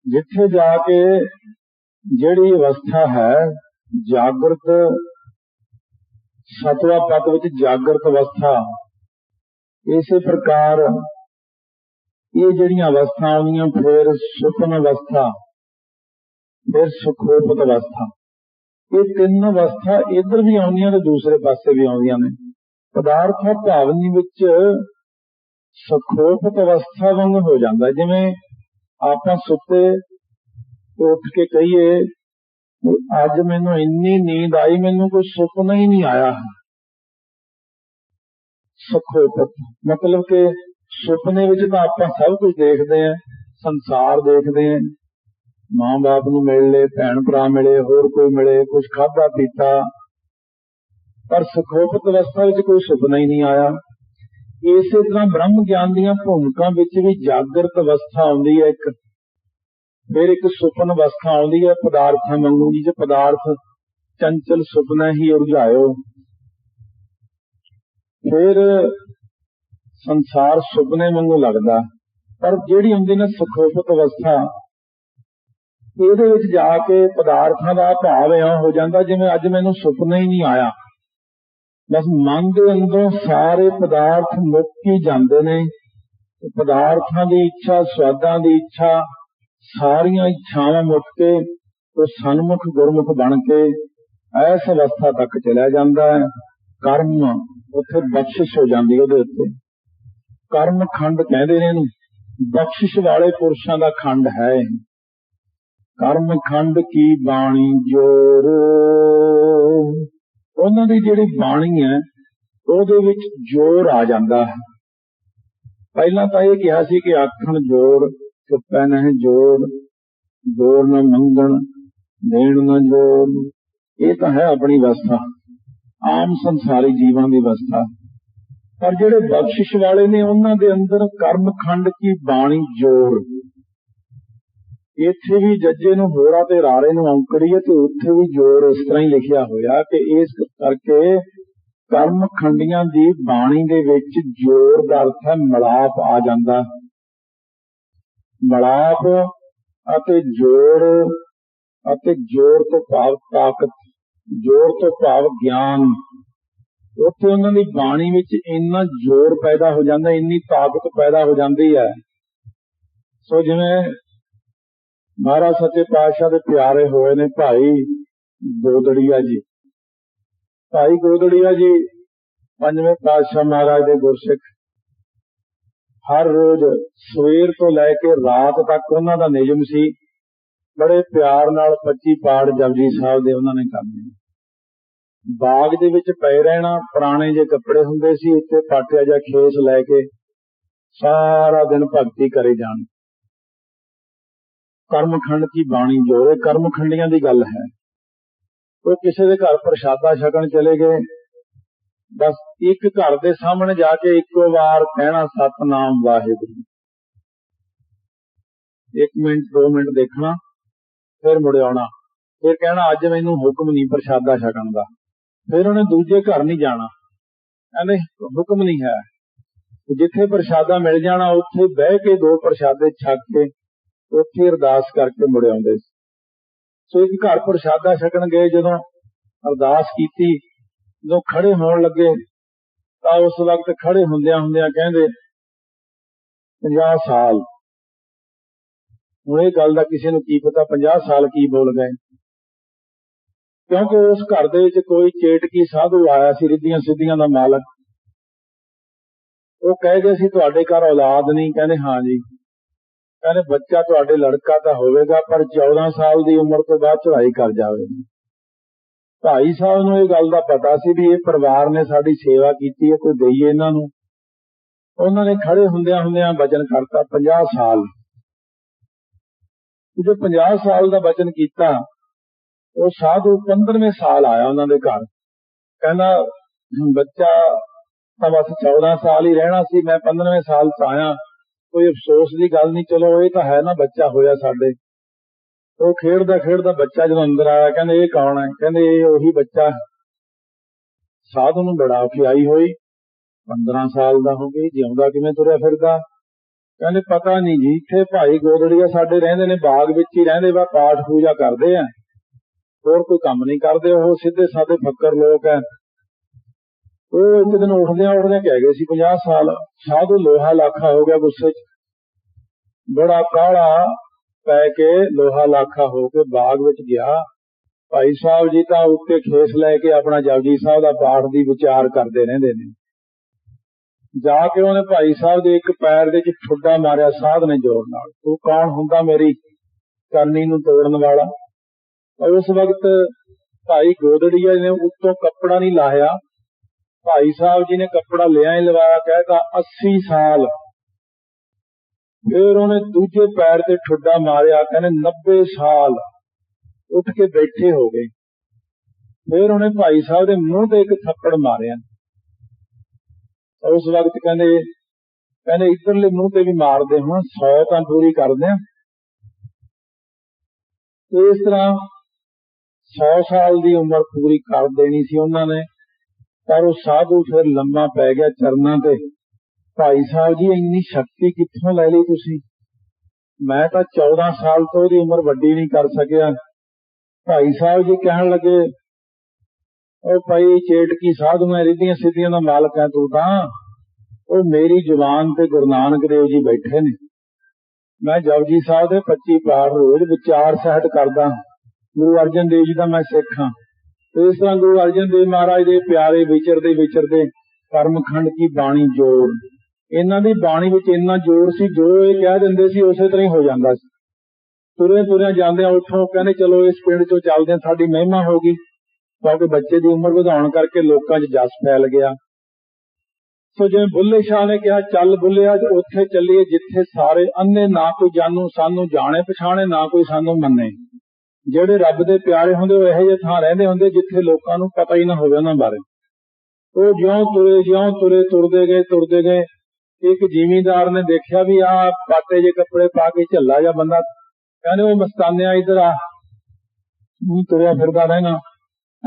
ਜਿੱਥੇ ਜਾ ਕੇ ਜਿਹੜੀ ਅਵਸਥਾ ਹੈ, ਜਾਗਰਤ, ਸਤਵਾ ਪਤ ਵਿੱਚ ਜਾਗਰਤ ਅਵਸਥਾ, ਇਸੇ ਪ੍ਰਕਾਰ ਇਹ ਜਿਹੜੀਆਂ ਅਵਸਥਾ ਆਉਂਦੀਆਂ, ਫਿਰ ਸੁਪਨ ਅਵਸਥਾ, ਫਿਰ ਸੁਖੋਪਤ ਅਵਸਥਾ। ਇਹ ਤਿੰਨ ਅਵਸਥਾ ਇੱਧਰ ਵੀ ਆਉਂਦੀਆਂ ਤੇ ਦੂਸਰੇ ਪਾਸੇ ਵੀ ਆਉਂਦੀਆਂ ਨੇ। ਪਦਾਰਥ ਭਾਵਨੀ ਵਿੱਚ ਸੁਖੋਪਤ ਅਵਸਥਾ ਵਾਂਗ ਹੋ ਜਾਂਦਾ। ਜਿਵੇਂ ਆਪਾਂ ਸੁੱਤੇ ਉੱਠ ਕੇ ਕਹੀਏ, ਅੱਜ ਮੈਨੂੰ ਇੰਨੀ ਨੀਂਦ ਆਈ, ਮੈਨੂੰ ਕੋਈ ਸੁਪਨਾ ਹੀ ਨਹੀਂ ਆਇਆ। ਸੁਖੋਪਤ ਮਤਲਬ ਕਿ ਸੁਪਨੇ ਵਿੱਚ ਤਾਂ ਆਪਾਂ ਸਭ ਕੁਝ ਦੇਖਦੇ ਆਂ ਸੰਸਾਰ ਦੇਖਦੇ ਆਂ ਮਾਂ-ਬਾਪ ਨੂੰ ਮਿਲ ਲੇ ਭੈਣ ਭਰਾ ਮਿਲੇ, ਹੋਰ ਕੋਈ ਮਿਲੇ ਕੁਝ ਖਾਦਾ ਪੀਤਾ ਪਰ ਸੁਖੋਪਤ ਅਵਸਥਾ ਵਿੱਚ ਕੋਈ ਸੁਪਨਾ ਹੀ ਨਹੀਂ ਆਇਆ। ਇਸੇ ਤਰ੍ਹਾਂ ਬ੍ਰਹਮ ਗਿਆਨ ਦੀਆਂ ਭੂਮਿਕਾ ਵਿੱਚ ਵੀ ਜਾਗਰਤ ਅਵਸਥਾ ਆਉਂਦੀ ਹੈ ਇੱਕ। ਫਿਰ ਇੱਕ ਸੁਪਨ ਅਵਸਥਾ ਆਉਂਦੀ ਹੈ, ਪਦਾਰਥਾਂ ਵਾਂਗੂ ਜੀ, ਜੇ ਪਦਾਰਥ ਚੰਚਲ ਸੁਪਨਾ ਹੀ ਉਰਝਾਇਓ। ਫਿਰ ਸੰਸਾਰ ਸੁਪਨੇ ਵਾਂਗੂ ਲੱਗਦਾ। ਪਰ ਜਿਹੜੀ ਹੁੰਦੀ ਨਾ ਸੁਖੋਪਤ ਅਵਸਥਾ, ਇਹਦੇ ਵਿੱਚ ਜਾ ਕੇ ਪਦਾਰਥਾਂ ਦਾ ਭਾਵ ਐਂ ਹੋ ਜਾਂਦਾ ਜਿਵੇਂ ਅੱਜ ਮੈਨੂੰ ਸੁਪਨਾ ਹੀ ਨਹੀਂ ਆਇਆ। ਬਸ ਮਨ ਦੇ ਅੰਦਰੋਂ ਸਾਰੇ ਪਦਾਰਥ ਮੁੱਕ ਹੀ ਜਾਂਦੇ ਨੇ। ਪਦਾਰਥਾਂ ਦੀ ਇੱਛਾ, ਸਵਾਦਾਂ ਦੀ ਇੱਛਾ, ਸਾਰੀਆਂ ਇੱਛਾਵਾਂ ਮੁੱਕ ਕੇ ਉਹ ਸਨਮੁਖ ਗੁਰਮੁਖ ਬਣ ਕੇ ਐਸ ਅਵਸਥਾ ਤੱਕ ਚਲਿਆ ਜਾਂਦਾ ਹੈ। ਕਰਮ ਉੱਥੇ ਬਖਸ਼ਿਸ਼ ਹੋ ਜਾਂਦੀ ਉਹਦੇ ਉੱਤੇ। ਕਰਮ ਖੰਡ ਕਹਿੰਦੇ ਨੇ ਇਹਨੂੰ। ਬਖਸ਼ਿਸ਼ ਵਾਲੇ ਪੁਰਸ਼ਾਂ ਦਾ ਖੰਡ ਹੈ ਕਰਮ ਖੰਡ ਕੀ ਬਾਣੀ ਜੋਰ? ਉਹਨਾਂ ਦੀ ਜਿਹੜੀ ਬਾਣੀ ਹੈ, ਉਹਦੇ ਵਿੱਚ ਜੋਰ ਆ ਜਾਂਦਾ ਹੈ। ਪਹਿਲਾਂ ਤਾਂ ਇਹ ਕਿਹਾ ਸੀ ਕਿ ਆਖਣ ਜੋਰ, ਚੁੱਪੈ ਨਹਿ ਜੋਰ ਜੋਰ ਨਾ ਮੰਗਣ, ਦੇਣ ਨਾ ਜੋਰ। ਇਹ ਤਾਂ ਹੈ ਆਪਣੀ ਅਵਸਥਾ, ਆਮ ਸੰਸਾਰੀ ਜੀਵਾਂ ਦੀ ਅਵਸਥਾ। ਪਰ ਜਿਹੜੇ ਬਖਸ਼ਿਸ਼ ਵਾਲੇ ਨੇ, ਉਹਨਾਂ ਦੇ ਅੰਦਰ ਕਰਮ ਖੰਡ ਕੀ ਬਾਣੀ ਜੋਰ। ਇੱਥੇ ਵੀ ਜੱਜੇ ਨੂੰ ਹੋਰਾ ਤੇ ਰਾਰੇ ਨੂੰ ਔਂਕੜੀ ਹੈ ਤੇ ਉੱਥੇ ਵੀ ਜੋਰ ਇਸ ਤਰ੍ਹਾਂ ਹੀ ਲਿਖਿਆ ਹੋਇਆ ਕਿ ਇਸ ਕਰਕੇ ਕਰਮ ਖੰਡੀਆਂ ਦੀ ਬਾਣੀ ਦੇ ਵਿੱਚ ਜੋਰ ਦਾ ਅਰਥ ਹੈ ਮਲਾਪ ਆ ਜਾਂਦਾ। ਮਲਾਪ ਅਤੇ ਜੋਰ ਅਤੇ ਜੋਰ ਤੋਂ ਭਾਵ ਤਾਕਤ, ਜੋਰ ਤੋਂ ਭਾਵ ਗਿਆਨ। ਉੱਥੇ ਉਹਨਾਂ ਦੀ ਬਾਣੀ ਵਿੱਚ ਇੰਨਾ ਜ਼ੋਰ ਪੈਦਾ ਹੋ ਜਾਂਦਾ, ਇੰਨੀ ਤਾਕਤ ਪੈਦਾ ਹੋ ਜਾਂਦੀ ਹੈ। ਸੋ ਜਿਵੇਂ ਮਹਾਰਾਜ ਸੱਚੇ ਪਾਤਸ਼ਾਹ ਦੇ ਪਿਆਰੇ ਹੋਏ ਨੇ ਭਾਈ ਗੋਦੜੀਆ ਜੀ। ਭਾਈ ਗੋਦੜੀਆ ਜੀ ਪੰਜਵੇਂ ਪਾਤਸ਼ਾਹ ਮਹਾਰਾਜ ਦੇ ਗੁਰਸਿੱਖ। ਹਰ ਰੋਜ਼ ਸਵੇਰ ਤੋਂ ਲੈ ਕੇ ਰਾਤ ਤੱਕ ਉਹਨਾਂ ਦਾ ਨਿਯਮ ਸੀ, ਬੜੇ ਪਿਆਰ ਨਾਲ 25 ਪਾਠ ਜਪਜੀ ਸਾਹਿਬ ਦੇ ਉਹਨਾਂ ਨੇ ਕਰਨੇ। ਬਾਗ ਦੇ ਵਿੱਚ ਪਏ ਰਹਿਣਾ, ਪੁਰਾਣੇ ਜੇ ਕੱਪੜੇ ਹੁੰਦੇ ਸੀ, ਉੱਤੇ ਪਾਟਿਆ ਜਾਂ ਖੇਸ ਲੈ ਕੇ ਸਾਰਾ ਦਿਨ ਭਗਤੀ ਕਰੇ ਜਾਣ। ਕਰਮਖੰਡ ਕੀ ਬਾਣੀ ਜੋਰੇ ਕਰਮਖੰਡੀਆਂ ਦੀ ਗੱਲ ਹੈ। ਉਹ ਕਿਸੇ ਦੇ ਘਰ ਪ੍ਰਸ਼ਾਦਾ ਛਕਣ ਚਲੇ ਗਏ। ਬਸ ਇੱਕ ਘਰ ਦੇ ਸਾਹਮਣੇ ਜਾ ਕੇ ਇੱਕੋ ਵਾਰ ਕਹਿਣਾ, ਸਤਨਾਮ ਵਾਹਿਗੁਰੂ। ਇੱਕ ਮਿੰਟ, ਦੋ ਮਿੰਟ ਦੇਖਣਾ, ਫਿਰ ਮੁੜ ਆਉਣਾ। ਫਿਰ ਕਹਿਣਾ, ਅੱਜ ਮੈਨੂੰ ਹੁਕਮ ਨਹੀਂ ਪ੍ਰਸ਼ਾਦਾ ਛਕਣ ਦਾ। ਫਿਰ ਉਹਨੇ ਦੂਜੇ ਘਰ ਨਹੀਂ ਜਾਣਾ। ਕਹਿੰਦੇ, ਹੁਕਮ ਨਹੀਂ ਹੈ। ਜਿੱਥੇ ਪ੍ਰਸ਼ਾਦਾ ਮਿਲ ਜਾਣਾ, ਉੱਥੇ ਬਹਿ ਕੇ ਦੋ ਪ੍ਰਸ਼ਾਦੇ ਛਕ ਕੇ ਉੱਥੇ ਅਰਦਾਸ ਕਰਕੇ ਮੁੜ ਆਉਂਦੇ ਸੀ। ਸੋ ਇੱਕ ਘਰ ਪ੍ਰਸ਼ਾਦਾ ਛਕਣ ਗਏ। ਜਦੋਂ ਅਰਦਾਸ ਕੀਤੀ, ਜਦੋਂ ਖੜੇ ਹੋਣ ਲੱਗੇ, ਤਾਂ ਉਸ ਵਕਤ ਖੜੇ ਹੁੰਦਿਆਂ ਹੁੰਦਿਆਂ ਕਹਿੰਦੇ 50 ਸਾਲ। ਹੁਣ ਇਹ ਗੱਲ ਦਾ ਕਿਸੇ ਨੂੰ ਕੀ ਪਤਾ 50 ਸਾਲ ਕੀ ਬੋਲ ਗਏ ਕਿਉਂਕਿ ਉਸ ਘਰ ਦੇ ਵਿੱਚ ਕੋਈ ਚੇਟਕੀ ਸਾਧੂ ਆਇਆ ਸੀ, ਰਿੱਧੀਆਂ ਸਿੱਧੀਆਂ ਦਾ ਮਾਲਕ। ਉਹ ਕਹਿ ਗਏ ਸੀ, ਤੁਹਾਡੇ ਘਰ ਔਲਾਦ ਨਹੀਂ? ਕਹਿੰਦੇ, ਹਾਂ ਜੀ। ਕਹਿੰਦੇ ਬੱਚਾ ਤੁਹਾਡੇ ਲੜਕਾ ਤਾਂ ਹੋਵੇਗਾ, ਪਰ 14 ਸਾਲ ਦੀ ਉਮਰ ਤੋਂ ਬਾਅਦ ਚੜਾਈ ਕਰ ਜਾਵੇਗੀ। ਭਾਈ ਸਾਹਿਬ ਨੂੰ ਇਹ ਗੱਲ ਦਾ ਪਤਾ ਸੀ ਵੀ ਇਹ ਪਰਿਵਾਰ ਨੇ ਸਾਡੀ ਸੇਵਾ ਕੀਤੀ ਹੈ, ਕੋਈ ਦੇਈਏ ਇਹਨਾਂ ਨੂੰ। ਉਹਨਾਂ ਨੇ ਖੜੇ ਹੁੰਦਿਆਂ ਹੁੰਦਿਆਂ ਵਚਨ ਕਰਤਾ 50 ਸਾਲ। ਜੋ 50 ਸਾਲ ਦਾ ਵਚਨ ਕੀਤਾ, ਉਹ ਸਾਧੂ 15ਵੇਂ ਸਾਲ ਆਇਆ ਉਹਨਾਂ ਦੇ ਘਰ। ਕਹਿੰਦਾ, ਬੱਚਾ ਤਾਂ ਬਸ 14 ਸਾਲ ਹੀ ਰਹਿਣਾ ਸੀ, ਮੈਂ 15ਵੇਂ ਸਾਲ ਚ ਆਇਆ। ਕੋਈ ਅਫਸੋਸ ਦੀ ਗੱਲ ਨਹੀਂ, ਚਲੋ ਇਹ ਤਾਂ ਹੈ ਨਾ ਬੱਚਾ ਹੋਇਆ ਸਾਡੇ। ਉਹ ਖੇਡਦਾ ਖੇਡਦਾ ਬੱਚਾ ਜਦੋਂ ਅੰਦਰ ਆਇਆ, ਕਹਿੰਦੇ ਇਹ ਕੌਣ ਹੈ? ਕਹਿੰਦੇ ਇਹ ਉਹੀ ਬੱਚਾ ਸਾਧੂ ਨੂੰ ਬੜਾ ਖਿਆਈ ਹੋਈ। 15 ਸਾਲ ਦਾ ਹੋ ਗਿਆ ਜਿਉਂਦਾ ਕਿਵੇਂ ਤੁਰਿਆ ਫਿਰਦਾ? ਕਹਿੰਦੇ ਪਤਾ ਨਹੀਂ ਜੀ, ਇੱਥੇ ਭਾਈ ਗੋਦੜੀਆ ਸਾਡੇ ਰਹਿੰਦੇ ਨੇ, ਬਾਗ ਵਿੱਚ ਹੀ ਰਹਿੰਦੇ, ਵਾ, ਪਾਠ ਪੂਜਾ ਕਰਦੇ ਆ। ਹੋਰ ਕੋਈ ਕੰਮ ਨਹੀਂ ਕਰਦੇ, ਉਹ ਸਿੱਧੇ ਸਾਦੇ ਫੱਕਰ ਲੋਕ ਐ ਉਹ ਇੱਕ ਦਿਨ ਉੱਠਦਿਆਂ ਉੱਠਦਿਆਂ ਕਹਿ ਗਏ ਸੀ 50 ਸਾਲ, ਸਾਧੂ ਲੋਹਾ ਲਾਖਾ ਹੋ ਗਿਆ ਗੁੱਸੇ 'ਚ। ਬੜਾ ਕਾਲਾ ਪੈ ਕੇ ਲੋਹਾ ਲਾਖਾ ਹੋ ਕੇ ਬਾਗ ਵਿੱਚ ਗਿਆ। ਭਾਈ ਸਾਹਿਬ ਜੀ ਤਾਂ ਉੱਤੇ ਖੇਸ ਲੈ ਕੇ ਆਪਣਾ ਜਪਜੀ ਸਾਹਿਬ ਦਾ ਪਾਠ ਦੀ ਵਿਚਾਰ ਕਰਦੇ ਰਹਿੰਦੇ ਨੇ। ਜਾ ਕੇ ਉਹਨੇ ਭਾਈ ਸਾਹਿਬ ਦੇ ਇੱਕ ਪੈਰ ਦੇ ਵਿੱਚ ਠੁੱਡਾ ਮਾਰਿਆ ਸਾਧ ਨੇ ਜ਼ੋਰ ਨਾਲ। ਤੂੰ ਕੌਣ ਹੁੰਦਾ ਮੇਰੀ ਕਰਨੀ ਨੂੰ ਤੋੜਨ ਵਾਲਾ? ਉਸ ਵਕਤ ਭਾਈ ਗੋਦੜੀਆ ਨੇ ਉੱਤੋਂ ਕੱਪੜਾ ਨਹੀਂ ਲਾਇਆ ਭਾਈ ਸਾਹਿਬ ਜੀ ਨੇ ਕੱਪੜਾ ਲਿਆ ਹੀ ਲਵਾਇਆ ਕਹਿਤਾ 80 ਸਾਲ। ਫਿਰ ਉਹਨੇ ਦੂਜੇ ਪੈਰ ਤੇ ਠੁੱਡਾ ਮਾਰਿਆ, ਕਹਿੰਦੇ 90 ਸਾਲ ਉੱਠ ਕੇ ਬੈਠੇ ਹੋ ਗਏ। ਫਿਰ ਉਹਨੇ ਭਾਈ ਸਾਹਿਬ ਦੇ ਮੂੰਹ ਤੇ ਇੱਕ ਥੱਪੜ ਮਾਰਿਆ। ਉਸ ਵਕਤ ਕਹਿੰਦੇ ਕਹਿੰਦੇ, ਇੱਧਰਲੇ ਮੂੰਹ ਤੇ ਵੀ ਮਾਰਦੇ ਹੁਣ 100 ਤਾਂ ਪੂਰੀ ਕਰਦੇ ਆ। ਇਸ ਤਰ੍ਹਾਂ 100 ਸਾਲ ਦੀ ਉਮਰ ਪੂਰੀ ਕਰ ਦੇਣੀ ਸੀ ਉਹਨਾਂ ਨੇ। ਪਰ ਉਹ ਸਾਧੂ ਫਿਰ ਲੰਮਾ ਪੈ ਗਿਆ ਚਰਨਾਂ ਤੇ। ਭਾਈ ਸਾਹਿਬ ਜੀ, ਇੰਨੀ ਸ਼ਕਤੀ ਕਿੱਥੋਂ ਲੈ ਲਈ ਤੁਸੀਂ? ਮੈਂ ਤਾਂ 14 ਸਾਲ ਤੋਂ ਉਹਦੀ ਉਮਰ ਵੱਡੀ ਨਹੀਂ ਕਰ ਸਕਿਆ। ਭਾਈ ਸਾਹਿਬ ਜੀ ਕਹਿਣ ਲੱਗੇ, ਉਹ ਭਾਈ, ਚੇਟਕੀ ਸਾਧੂ ਮੈਂ ਰਿੱਧੀਆਂ ਸਿੱਧੀਆਂ ਦਾ ਮਾਲਕ ਹੈ ਤੂੰ ਤਾਂ। ਉਹ ਮੇਰੀ ਜ਼ੁਬਾਨ ਤੇ ਗੁਰੂ ਨਾਨਕ ਦੇਵ ਜੀ ਬੈਠੇ ਨੇ। ਮੈਂ ਜਪਜੀ ਸਾਹਿਬ ਦੇ 25 ਪਾਠ ਰੋਜ਼ ਵਿਚਾਰ ਸਹਿਤ ਕਰਦਾ। ਗੁਰੂ ਅਰਜਨ ਦੇਵ ਜੀ ਦਾ ਮੈਂ ਸਿੱਖ ਹਾਂ। ਇਸ ਤਰ੍ਹਾਂ ਗੁਰੂ ਅਰਜਨ ਦੇਵ ਮਹਾਰਾਜ ਦੇ ਪਿਆਰੇ ਵਿਚਰਦੇ ਵਿਚਰਦੇ ਕਰਮਖੰਡ ਕੀ ਬਾਣੀ ਜੋਰ ਇਹਨਾਂ ਦੀ ਬਾਣੀ ਵਿੱਚ ਇੰਨਾ ਜੋਰ ਸੀ, ਜੋ ਇਹ ਕਹਿ ਦਿੰਦੇ ਸੀ, ਉਸੇ ਤਰ੍ਹਾਂ ਹੀ ਹੋ ਜਾਂਦਾ ਸੀ। ਤੁਰੇ ਤੁਰੇ ਜਾਂਦੇ ਆ ਉੱਥੋਂ ਕਹਿੰਦੇ ਚਲੋ ਇਸ ਪਿੰਡ ਚੋਂ ਚੱਲਦੇ ਹਾਂ, ਸਾਡੀ ਮਹਿਮਾ ਹੋ ਗਈ। ਕਿਉਂਕਿ ਬੱਚੇ ਦੀ ਉਮਰ ਵਧਾਉਣ ਕਰਕੇ ਲੋਕਾਂ 'ਚ ਜਸ ਫੈਲ ਗਿਆ। ਸੋ ਜਿਵੇਂ ਬੁੱਲੇ ਸ਼ਾਹ ਨੇ ਕਿਹਾ, ਚੱਲ ਬੁੱਲਿਆ ਉੱਥੇ ਚੱਲੀਏ ਜਿੱਥੇ ਸਾਰੇ ਅੰਨੇ ਨਾ ਕੋਈ ਜਾਣੂ, ਸਾਨੂੰ ਜਾਣੇ ਪਛਾਣੇ ਨਾ ਕੋਈ ਸਾਨੂੰ ਮੰਨੇ। ਜਿਹੜੇ ਰੱਬ ਦੇ ਪਿਆਰੇ ਹੁੰਦੇ, ਉਹ ਇਹੋ ਜਿਹੇ ਥਾਂ ਰਹਿੰਦੇ ਹੁੰਦੇ ਜਿੱਥੇ ਲੋਕਾਂ ਨੂੰ ਪਤਾ ਹੀ ਨਾ ਹੋਵੇ ਉਹਨਾਂ ਬਾਰੇ। ਉਹ ਜਿਉਂ ਤੁਰੇ ਜਿਉਂ ਤੁਰੇ, ਤੁਰਦੇ ਗਏ ਤੁਰਦੇ ਗਏ। ਇੱਕ ਜ਼ਿਮੀਂਦਾਰ ਨੇ ਦੇਖਿਆ ਵੀ ਆ ਪਾਟੇ ਜੇ ਕੱਪੜੇ ਪਾ ਕੇ ਝੱਲਾ ਜਾਂ ਬੰਦਾ, ਕਹਿੰਦੇ ਉਹ ਮਸਤਾਨਿਆ ਇਧਰ ਆ। ਤੂੰ ਤੁਰਿਆ ਫਿਰਦਾ ਰਹਿਣਾ।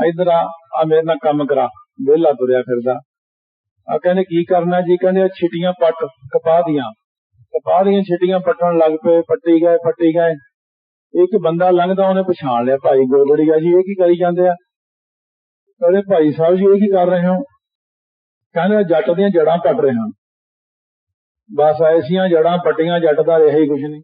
ਇਧਰ ਆ ਆ ਮੇਰੇ ਨਾਲ ਕੰਮ ਕਰਾ। ਵਿਹਲਾ ਤੁਰਿਆ ਫਿਰਦਾ। ਆ ਕਹਿੰਦੇ, ਕੀ ਕਰਨਾ ਜੀ? ਕਹਿੰਦੇ, ਆਹ ਛਿਟੀਆਂ ਪੱਟ, ਕਪਾਹ ਦੀਆਂ। ਕਪਾਹ ਦੀਆਂ ਛਿਟੀਆਂ ਪੱਟਣ ਲੱਗ ਪਏ, ਪੱਟੀ ਗਏ ਪੱਟੀ ਗਏ। ਇੱਕ ਬੰਦਾ ਲੰਘਦਾ, ਉਹਨੇ ਪਛਾਣ ਲਿਆ ਭਾਈ ਗੋਲੜੀਆ ਜੀ, ਇਹ ਕੀ ਕਰੀ ਜਾਂਦੇ ਆ? ਕਹਿੰਦੇ ਭਾਈ ਸਾਹਿਬ ਜੀ, ਇਹ ਕੀ ਕਰ ਰਹੇ ਹੋ? ਕਹਿੰਦੇ ਜੱਟ ਦੀਆਂ ਜੜਾਂ ਕੱਟ ਰਹੇ ਹਨ। ਬਸ ਐਸੀਆਂ ਜੜਾਂ ਪੱਟੀਆਂ, ਜੱਟ ਦਾ ਰਿਹਾ ਹੀ ਕੁਝ ਨਹੀਂ।